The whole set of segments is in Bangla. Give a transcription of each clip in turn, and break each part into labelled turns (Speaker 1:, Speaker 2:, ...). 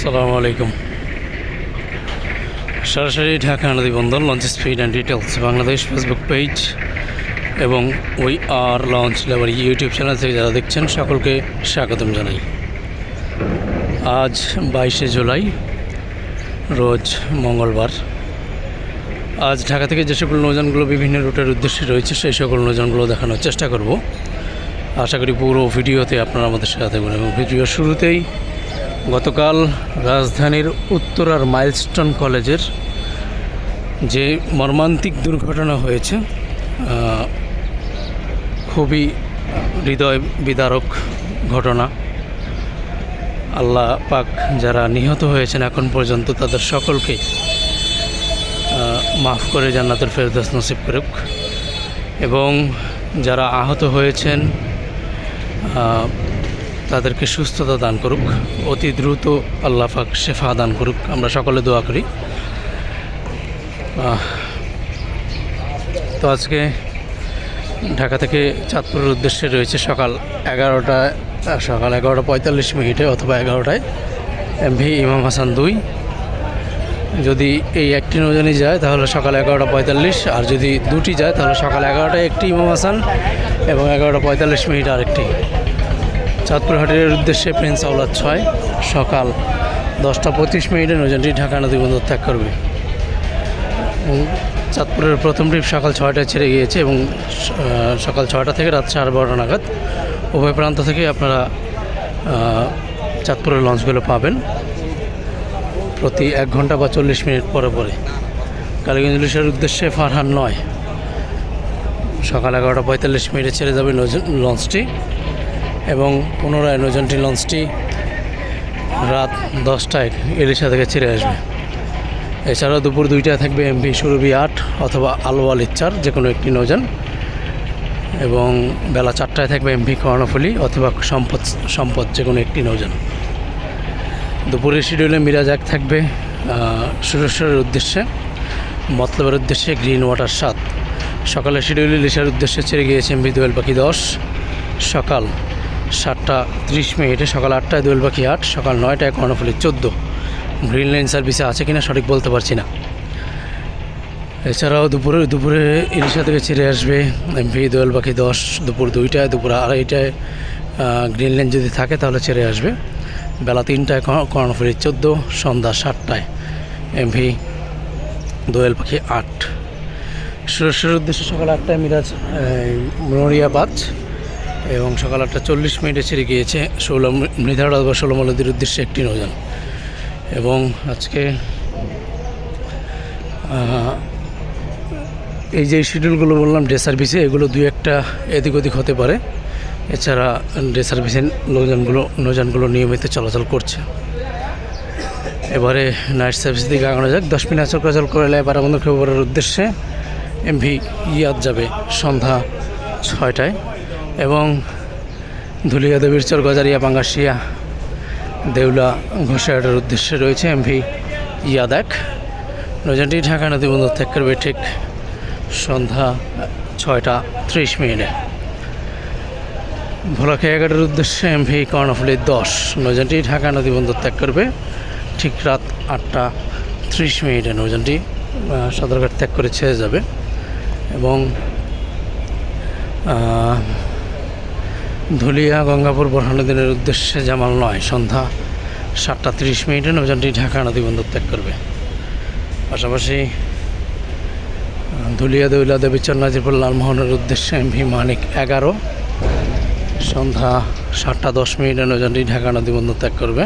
Speaker 1: আসসালামু আলাইকুম। সরাসরি ঢাকা নদী বন্দর launch speed and details Bangladesh Facebook page এবং we are launch labour YouTube channel থেকে যারা দেখছেন, সকলকে স্বাগতম জানাই। আজ বাইশে জুলাই, রোজ মঙ্গলবার। আজ ঢাকা থেকে যে সকল নৌযানগুলো বিভিন্ন রুটের উদ্দেশ্যে রয়েছে, সেই সকল নৌযানগুলো দেখানোর চেষ্টা করব। আশা করি পুরো ভিডিওতে আপনারা আমাদের সাথে থাকবেন এবং ভিডিওর শুরুতেই গতকাল রাজধানীর উত্তরার মাইলস্টোন কলেজের যে মর্মান্তিক দুর্ঘটনা হয়েছে খুবই হৃদয় বিদারক ঘটনা। আল্লাহ পাক যারা নিহত হয়েছেন এখন পর্যন্ত তাদের সকলকে মাফ করে জান্নাতের ফেরদাস নসিব করুক। এবং যারা আহত হয়েছেন তাদেরকে সুস্থতা দান করুক, অতি দ্রুত আল্লাহ পাক শেফা দান করুক। আমরা সকলে দোয়া করি। তো আজকে ঢাকা থেকে চাঁদপুরের উদ্দেশ্যে রয়েছে সকাল এগারোটা সকাল এগারোটা পঁয়তাল্লিশ মিনিটে অথবা এগারোটায়। এমভি ইমাম হাসান দুই। যদি এই একটি নৌজানি যায়, তাহলে সকাল এগারোটা পঁয়তাল্লিশ। আর যদি দুটি যায়, তাহলে সকাল এগারোটায় একটি ইমাম হাসান এবং এগারোটা পঁয়তাল্লিশ মিনিট আরেকটি। চাঁদপুর হাটের উদ্দেশ্যে প্রিন্স আউলাদ ছয়, সকাল দশটা পঁচিশ মিনিটে নৌজানটি ঢাকা নদী বন্দর ত্যাগ করবে। চাঁদপুরের প্রথম ট্রিপ সকাল ছয়টায় ছেড়ে গিয়েছে এবং সকাল ছয়টা থেকে রাত সাড়ে বারোটা নাগাদ। উভয় প্রান্ত থেকে আপনারা চাঁদপুরের লঞ্চগুলো পাবেন প্রতি এক ঘণ্টা বা চল্লিশ মিনিট পরে পরে। কালীগঞ্জ ইলিশের উদ্দেশ্যে ফারহান নয়। সকাল এগারোটা পঁয়তাল্লিশ মিনিটে ছেড়ে যাবে লঞ্চটি। এবং পুনরায় নৌজানটি লঞ্চটি রাত দশটায় ইলিশা থেকে ছেড়ে আসবে। এছাড়াও দুপুর দুইটায় থাকবে এমভি সুরভি আট অথবা আলোয়াল ইচ্চার যে কোনো একটি নৌজান। এবং বেলা চারটায় থাকবে এমভি কর্ণফুলি অথবা সম্পদ সম্পদ যে কোনো একটি নৌজান। দুপুরের শিডিউলে মিরাজ এক থাকবে সুরেশ্বরের উদ্দেশ্যে, মতলবের উদ্দেশ্যে গ্রিন ওয়াটার সাত। সকালের শিডিউলে লিসার উদ্দেশ্যে ছেড়ে গিয়েছে এমভি দোয়েল পাখি দশ। সকাল সাতটা ত্রিশ মিনিটে সকাল আটটায় দোয়েল পাখি আট সকাল নয়টায় কর্ণফুলি চোদ্দ। গ্রিন লাইন সার্ভিসে আছে কিনা সঠিক বলতে পারছি না। এছাড়াও দুপুরে দুপুরে ইলিশা থেকে ছেড়ে আসবে এমভি দোয়েল পাখি দশ, দুপুর দুইটায়, দুপুর আড়াইটায় গ্রিন লাইন যদি থাকে তাহলে ছেড়ে আসবে। বেলা তিনটায় কর্ণ- কর্ণফুলি চোদ্দ, সন্ধ্যা সাতটায় এমভি দোয়েল পাখি আট সুরেশ্বরের উদ্দেশ্যে সকাল আটটায় মিরাজ মনোরিয়া বাজ এবং সকাল আটটা চল্লিশ মিনিটে ছেড়ে গিয়েছে ষোলো মৃধাড়া বা ষোলো নদীর উদ্দেশ্যে একটি নৌযান। এবং আজকে এই যে শিডিউলগুলো বললাম, ডে সার্ভিসে, এগুলো দুই একটা এদিক ওদিক হতে পারে। এছাড়া ডে সার্ভিসে নৌযানগুলো নৌযানগুলো নিয়মিত চলাচল করছে। এবারে নাইট সার্ভিস দিকে আগানো যাক। দশ মিনিট চলাচল করলে এবার আমাদের খবরের উদ্দেশ্যে এমভি ইয়াদ যাবে সন্ধ্যা ছয়টায়। এবং ধুলিয়া দেবীর চর গজারিয়া পাঙ্গাসিয়া দেউলা ঘোষাহাটের উদ্দেশ্যে রয়েছে এমভি ইয়াদ এক নৌযানটি ঢাকা নদী বন্দর ত্যাগ করবে ঠিক সন্ধ্যা ছয়টা ত্রিশ মিনিটে। ভোলাকে এগারোটার উদ্দেশ্যে এমভি কর্ণফুলি দশ। নৌযানটি ঢাকা নদী বন্দর ত্যাগ করবে ঠিক রাত আটটা ত্রিশ মিনিটে। নৌযানটি আহ, সদরঘাট ত্যাগ করে ছেড়ে যাবে এবং ধুলিয়া গঙ্গাপুর বোরহানুদ্দিনের উদ্দেশ্যে জামাল নয়, সন্ধ্যা সাতটা তিরিশ মিনিটে নৌযানটি ঢাকা নদী বন্দর ত্যাগ করবে। পাশাপাশি, ধুলিয়া দৌলা দেবীচর নাজিরপুর লালমোহনের উদ্দেশ্যে এমভি মানিক এগারো, সন্ধ্যা সাতটা দশ মিনিটে নৌযানটি ঢাকা নদী বন্দর ত্যাগ করবে।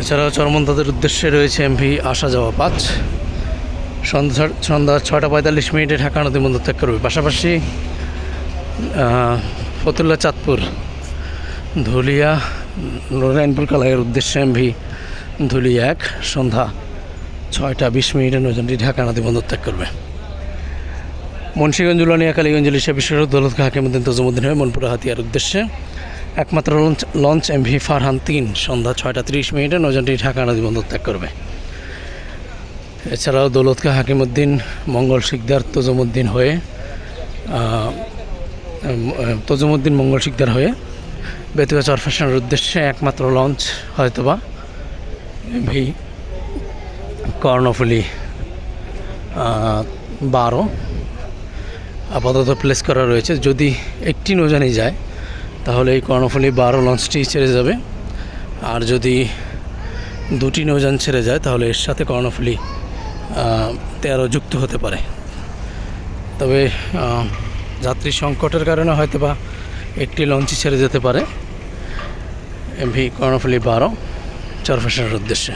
Speaker 1: এছাড়াও চরমন্তাদের উদ্দেশ্যে রয়েছে এমভি আসা যাওয়া পাঁচ সন্ধ্যা সন্ধ্যা ছটা পঁয়তাল্লিশ মিনিটে ঢাকা নদী বন্দর ত্যাগ করবে। পাশাপাশি ফতুল্লা চাঁদপুর। ধুলিয়া নারায়ণপুর কালাইয়ের উদ্দেশ্যে এমভি ধুলিয়া এক, সন্ধ্যা ছয়টা বিশ মিনিটে নৌযানটি ঢাকা নদী বন্দর ত্যাগ করবে। মুন্সীগঞ্জ, উলানিয়া, কালীগঞ্জ ইলিশা বিশ্বের দৌলত হাকিমুদ্দিন তজমুদ্দিন হয়ে মনপুরা, হাতিয়ার উদ্দেশ্যে একমাত্র লঞ্চ লঞ্চ এমভি ফারহান তিন, সন্ধ্যা ছয়টা তিরিশ মিনিটে নৌযানটি ঢাকা নদী বন্দর ত্যাগ করবে। এছাড়াও দৌলতকা হাকিমুদ্দিন মঙ্গল শিকদার তজমুদ্দিন হয়ে তজুমুদ্দিন মঙ্গল শিকদার হয়ে বেতুয়া চরফ্যাশনের উদ্দেশ্যে একমাত্র লঞ্চ হয়তোবা ভি কর্ণফুলি বারো আপাতত প্লেস করা রয়েছে। যদি একটি নৌজানি যায়, তাহলে এই কর্ণফুলি বারো লঞ্চটি ছেড়ে যাবে। আর যদি দুটি নৌযান ছেড়ে যায়, তাহলে এর সাথে কর্ণফুলি তেরো যুক্ত হতে পারে। তবে যাত্রী সংকটের কারণে হয়তো বা একটি লঞ্চই ছেড়ে যেতে পারে। এমভি কর্ণফুলি বারো চরফ্যাশনের উদ্দেশ্যে।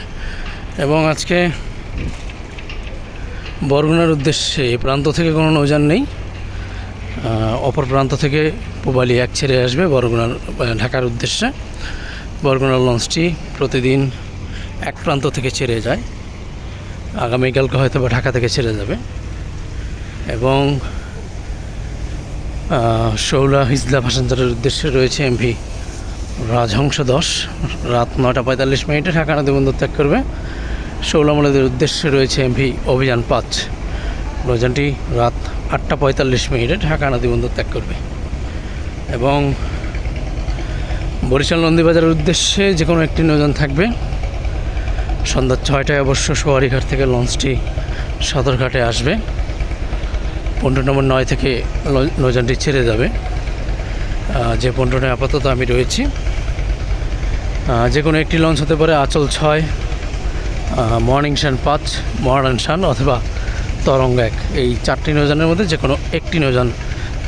Speaker 1: এবং আজকে বরগুনার উদ্দেশ্যে এই প্রান্ত থেকে কোনো নৌযান নেই। অপর প্রান্ত থেকে পুবালি এক ছেড়ে আসবে বরগুনার ঢাকার উদ্দেশ্যে। বরগুনার লঞ্চটি প্রতিদিন এক প্রান্ত থেকে ছেড়ে যায়। আগামীকালকে হয়তো বা ঢাকা থেকে ছেড়ে যাবে। এবং শৌলা হিজলা প্যাসেঞ্জারের উদ্দেশ্যে রয়েছে এমভি রাজহংস দশ রাত নটা পঁয়তাল্লিশ মিনিটে ঢাকা নদী বন্দর ত্যাগ করবে। শৌলামলেদের উদ্দেশ্যে রয়েছে এমভি অভিযান পাঁচ। নৌযানটি রাত আটটা পঁয়তাল্লিশ মিনিটে ঢাকা নদী বন্দর ত্যাগ করবে। এবং বরিশাল নন্দীবাজারের উদ্দেশ্যে যে কোনো একটি নৌযান থাকবে। সন্ধ্যা ছয়টায় অবশ্য সোয়ারিঘাট থেকে লঞ্চটি সদরঘাটে আসবে। পনেরো নম্বর নয় থেকে নৌযানটি ছেড়ে যাবে। যে পনেরোটায় আপাতত আমি রয়েছি। যে কোনো একটি লঞ্চ হতে পারে আচল ছয় মর্নিং শান পাঁচ মর্নিং শান অথবা তরঙ্গ এক। এই চারটি নৌযানের মধ্যে যে কোনো একটি নৌযান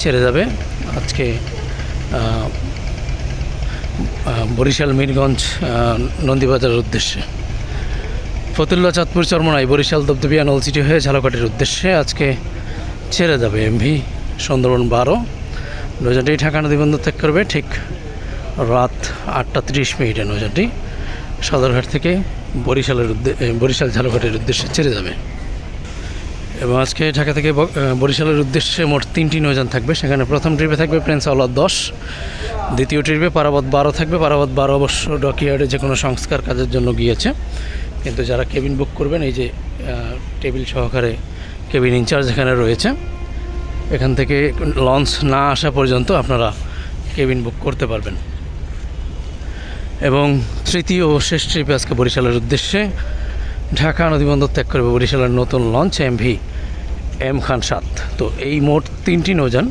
Speaker 1: ছেড়ে যাবে। আজকে বরিশাল, মিরগঞ্জ নন্দীবাজারের উদ্দেশ্যে। ফতুল্লা চাঁদপুর চরমনাই বরিশাল দবদবিয়া নলসিটি হয়ে ঝালকাঠির উদ্দেশ্যে আজকে ছেড়ে যাবে এমভি সুন্দরবন বারো। নৌযানটি ঢাকা নদী বন্দর ত্যাগ করবে ঠিক রাত আটটা তিরিশ মিনিটে নৌযানটি সদরঘাট থেকে বরিশালের বরিশাল ঝালকাঠির উদ্দেশ্যে ছেড়ে যাবে। এবং আজকে ঢাকা থেকে বরিশালের উদ্দেশ্যে মোট তিনটি নৌযান থাকবে। সেখানে প্রথম ট্রিপে থাকবে প্রিন্স আওলাদ দশ, দ্বিতীয় ট্রিপে পারাবত বারো থাকবে। পারাবত বারো অবশ্য ডকিয়ার্ডে যে কোনো সংস্কার কাজের জন্য গিয়েছে। কিন্তু যারা কেবিন বুক করবেন, এই যে টেবিল সহকারে কেবিন ইনচার্জ এখানে রয়েছে। এখান থেকে লঞ্চ না আসা পর্যন্ত আপনারা কেবিন বুক করতে পারবেন। এবং তৃতীয় ও শেষ ট্রিপে আজকে বরিশালের উদ্দেশ্যে ঢাকা নদীবন্দর ত্যাগ করবে বরিশালের নতুন লঞ্চ এমভি এম খান সাত। তো এই মোট তিনটি নৌযান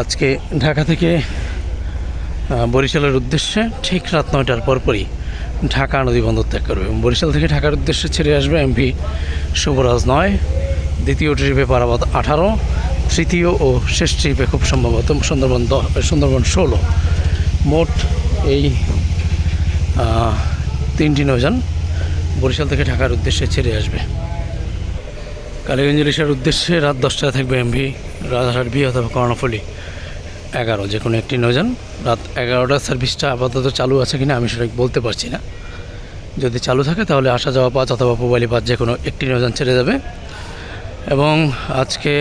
Speaker 1: আজকে ঢাকা থেকে বরিশালের উদ্দেশ্যে ঠিক রাত নয়টার পরপরই ঢাকা নদী বন্দর ত্যাগ করবে। এবং বরিশাল থেকে ঢাকার উদ্দেশ্যে ছেড়ে আসবে এমভি শুভরাজ নয়। দ্বিতীয় ট্রিপে পারাবাদ আঠারো, তৃতীয় ও শেষ ট্রিপে খুব সম্ভবত সুন্দরবন সুন্দরবন ষোলো। মোট এই তিনটি নৌযান বরিশাল থেকে ঢাকার উদ্দেশ্যে ছেড়ে আসবে। কালীগঞ্জ ইলিশার উদ্দেশ্যে রাত দশটায় থাকবে এমভি রাজারহাট বি অথবা কর্ণফুলি। এগারো যে কোনো একটি নৌযান। রাত এগারোটার সার্ভিসটা আপাতত চালু আছে কিনা আমি সেটা বলতে পারছি না। যদি চালু থাকে তাহলে আসা যাওয়া পাঁচ অথবা পোবালি পাঁচ যে কোনো একটি নৌযান ছেড়ে যাবে। এবং আজকে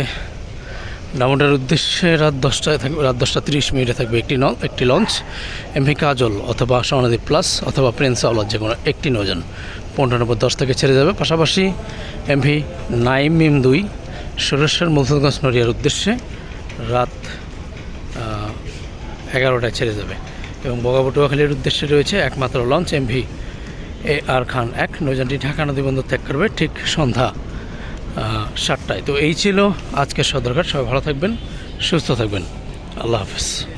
Speaker 1: ডামোডের উদ্দেশ্যে রাত দশটায় থাকবে, রাত দশটা তিরিশ মিনিটে থাকবে একটি নল একটি লঞ্চ, এমভি কাজল অথবা সোনাদি প্লাস অথবা প্রিন্স আওলাদ যে কোনো একটি নজন। পনেরো নম্বর দশ থেকে ছেড়ে যাবে। পাশাপাশি এমভি নাইম মিম দুই, সুরেশ্বর মুলসুলগঞ্জ নড়িয়ার উদ্দেশ্যে রাত এগারোটায় ছেড়ে যাবে। এবং বগাবটুয়াখালীর উদ্দেশ্যে রয়েছে একমাত্র লঞ্চ এমভি এ আর খান এক। নৌযানটি ঢাকা নদী বন্দর ত্যাগ করবে ঠিক সন্ধ্যা সাতটায়। তো এই ছিল আজকের সদরঘাট। সবাই ভালো থাকবেন সুস্থ থাকবেন। আল্লাহ হাফিজ।